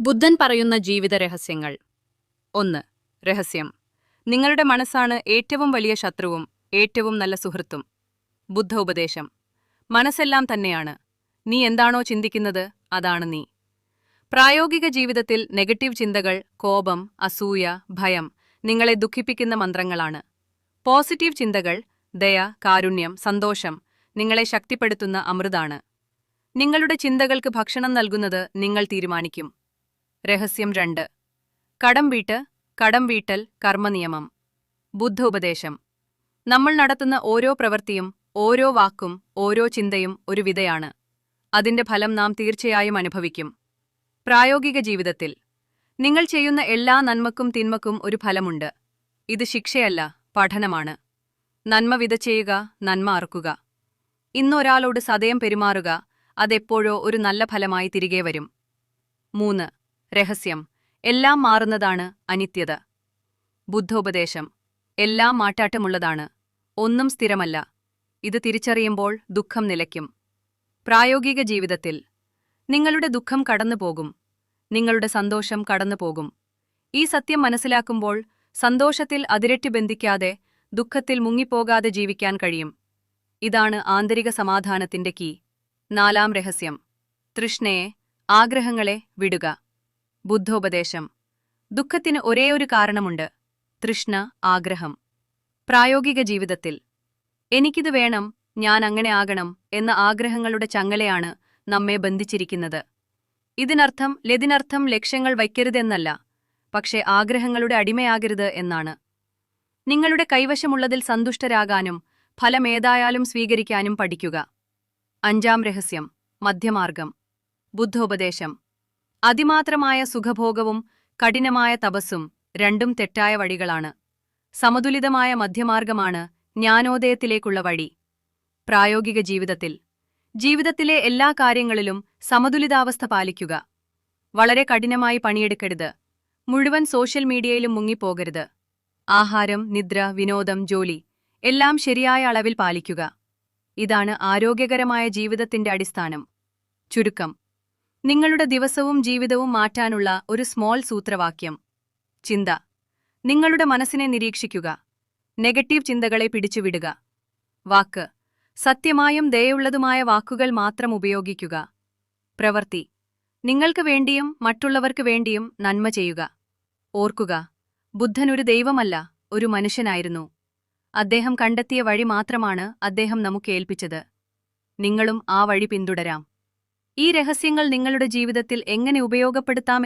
ബുദ്ധൻ പറയുന്ന ജീവിത രഹസ്യങ്ങൾ ഒന്ന് രഹസ്യം. നിങ്ങളുടെ മനസ്സാണ് ഏറ്റവും വലിയ ശത്രുവും ഏറ്റവും നല്ല സുഹൃത്തും. ബുദ്ധ ഉപദേശം മനസ്സെല്ലാം തന്നെയാണ്. നീ എന്താണോ ചിന്തിക്കുന്നത് അതാണ് നീ. പ്രായോഗിക ജീവിതത്തിൽ നെഗറ്റീവ് ചിന്തകൾ കോപം അസൂയ ഭയം നിങ്ങളെ ദുഃഖിപ്പിക്കുന്ന മന്ത്രങ്ങളാണ്. പോസിറ്റീവ് ചിന്തകൾ ദയ കാരുണ്യം സന്തോഷം നിങ്ങളെ ശക്തിപ്പെടുത്തുന്ന അമൃതാണ്. നിങ്ങളുടെ ചിന്തകൾക്ക് ഭക്ഷണം നൽകുന്നത് നിങ്ങൾ തീരുമാനിക്കും. രഹസ്യം രണ്ട്. കടം വീട്ട് കടം വീട്ടൽ കർമ്മനിയമം. ബുദ്ധ ഉപദേശം നമ്മൾ നടത്തുന്ന ഓരോ പ്രവൃത്തിയും ഓരോ വാക്കും ഓരോ ചിന്തയും ഒരു വിധയാണ്. അതിന്റെ ഫലം നാം തീർച്ചയായും അനുഭവിക്കും. പ്രായോഗിക ജീവിതത്തിൽ. നിങ്ങൾ ചെയ്യുന്ന എല്ലാ നന്മക്കും തിന്മക്കും ഒരു ഫലമുണ്ട്. ഇത് ശിക്ഷയല്ല പഠനമാണ്. നന്മ വിതച്ചെയ്യുക നന്മ അറുക്കുക. ഇന്നൊരാളോട് സതയം പെരുമാറുക അതെപ്പോഴോ ഒരു നല്ല ഫലമായി തിരികെ വരും. മൂന്ന്. രഹസ്യം. എല്ലാം മാറുന്നതാണ് അനിത്യത. ബുദ്ധോപദേശം. എല്ലാം മാറ്റാട്ടമുള്ളതാണ്. ഒന്നും സ്ഥിരമല്ല. ഇത് തിരിച്ചറിയുമ്പോൾ ദുഃഖം നിലയ്ക്കും. പ്രായോഗിക ജീവിതത്തിൽ. നിങ്ങളുടെ ദുഃഖം കടന്നുപോകും. നിങ്ങളുടെ സന്തോഷം കടന്നുപോകും. ഈ സത്യം മനസ്സിലാക്കുമ്പോൾ സന്തോഷത്തിൽ അതിരട്ടി ബന്ധിക്കാതെ ദുഃഖത്തിൽ മുങ്ങിപ്പോകാതെ ജീവിക്കാൻ കഴിയും. ഇതാണ് ആന്തരിക സമാധാനത്തിന്റെ കീ. നാലാം രഹസ്യം. തൃഷ്ണയെ ആഗ്രഹങ്ങളെ വിടുക. ബുദ്ധോപദേശം. ദുഃഖത്തിന് ഒരേയൊരു കാരണമുണ്ട്. തൃഷ്ണ ആഗ്രഹം. പ്രായോഗിക ജീവിതത്തിൽ. എനിക്കിത് വേണം ഞാൻ അങ്ങനെ ആകണം എന്ന ആഗ്രഹങ്ങളുടെ ചങ്ങലയാണ് നമ്മെ ബന്ധിച്ചിരിക്കുന്നത്. ഇതിനർത്ഥം ലതിനർത്ഥം ലക്ഷ്യങ്ങൾ വയ്ക്കരുതെന്നല്ല പക്ഷേ ആഗ്രഹങ്ങളുടെ അടിമയാകരുത് എന്നാണ്. നിങ്ങളുടെ കൈവശമുള്ളതിൽ സന്തുഷ്ടരാകാനും ഫലമേതായാലും സ്വീകരിക്കാനും പഠിക്കുക. അഞ്ചാം രഹസ്യം മധ്യമാർഗം. ബുദ്ധോപദേശം. അതിമാത്രമായ സുഖഭോഗവും കഠിനമായ തപസ്സും രണ്ടും തെറ്റായ വഴികളാണ്. സമതുലിതമായ മധ്യമാർഗമാണ് ജ്ഞാനോദയത്തിലേക്കുള്ള വഴി. പ്രായോഗിക ജീവിതത്തിൽ. ജീവിതത്തിലെ എല്ലാ കാര്യങ്ങളിലും സമതുലിതാവസ്ഥ പാലിക്കുക. വളരെ കഠിനമായി പണിയെടുക്കരുത്. മുഴുവൻ സോഷ്യൽ മീഡിയയിലും മുങ്ങിപ്പോകരുത്. ആഹാരം നിദ്ര വിനോദം ജോലി എല്ലാം ശരിയായ അളവിൽ പാലിക്കുക. ഇതാണ് ആരോഗ്യകരമായ ജീവിതത്തിന്റെ അടിസ്ഥാനം. ചുരുക്കം. നിങ്ങളുടെ ദിവസവും ജീവിതവും മാറ്റാനുള്ള ഒരു സ്മോൾ സൂത്രവാക്യം. ചിന്ത. നിങ്ങളുടെ മനസ്സിനെ നിരീക്ഷിക്കുക. നെഗറ്റീവ് ചിന്തകളെ പിടിച്ചുവിടുക. വാക്ക്. സത്യമായും ദയുള്ളതുമായ വാക്കുകൾ മാത്രം ഉപയോഗിക്കുക. പ്രവൃത്തി നിങ്ങൾക്ക് വേണ്ടിയും മറ്റുള്ളവർക്ക് വേണ്ടിയും നന്മ ചെയ്യുക. ഓർക്കുക. ബുദ്ധൻ ഒരു ദൈവമല്ല ഒരു മനുഷ്യനായിരുന്നു. അദ്ദേഹം കണ്ടെത്തിയ വഴി മാത്രമാണ് അദ്ദേഹം നമുക്കേൽപ്പിച്ചത് നിങ്ങളും ആ വഴി പിന്തുടരാം. ഈ രഹസ്യങ്ങൾ നിങ്ങളുടെ ജീവിതത്തിൽ എങ്ങനെ ഉപയോഗപ്പെടുത്താം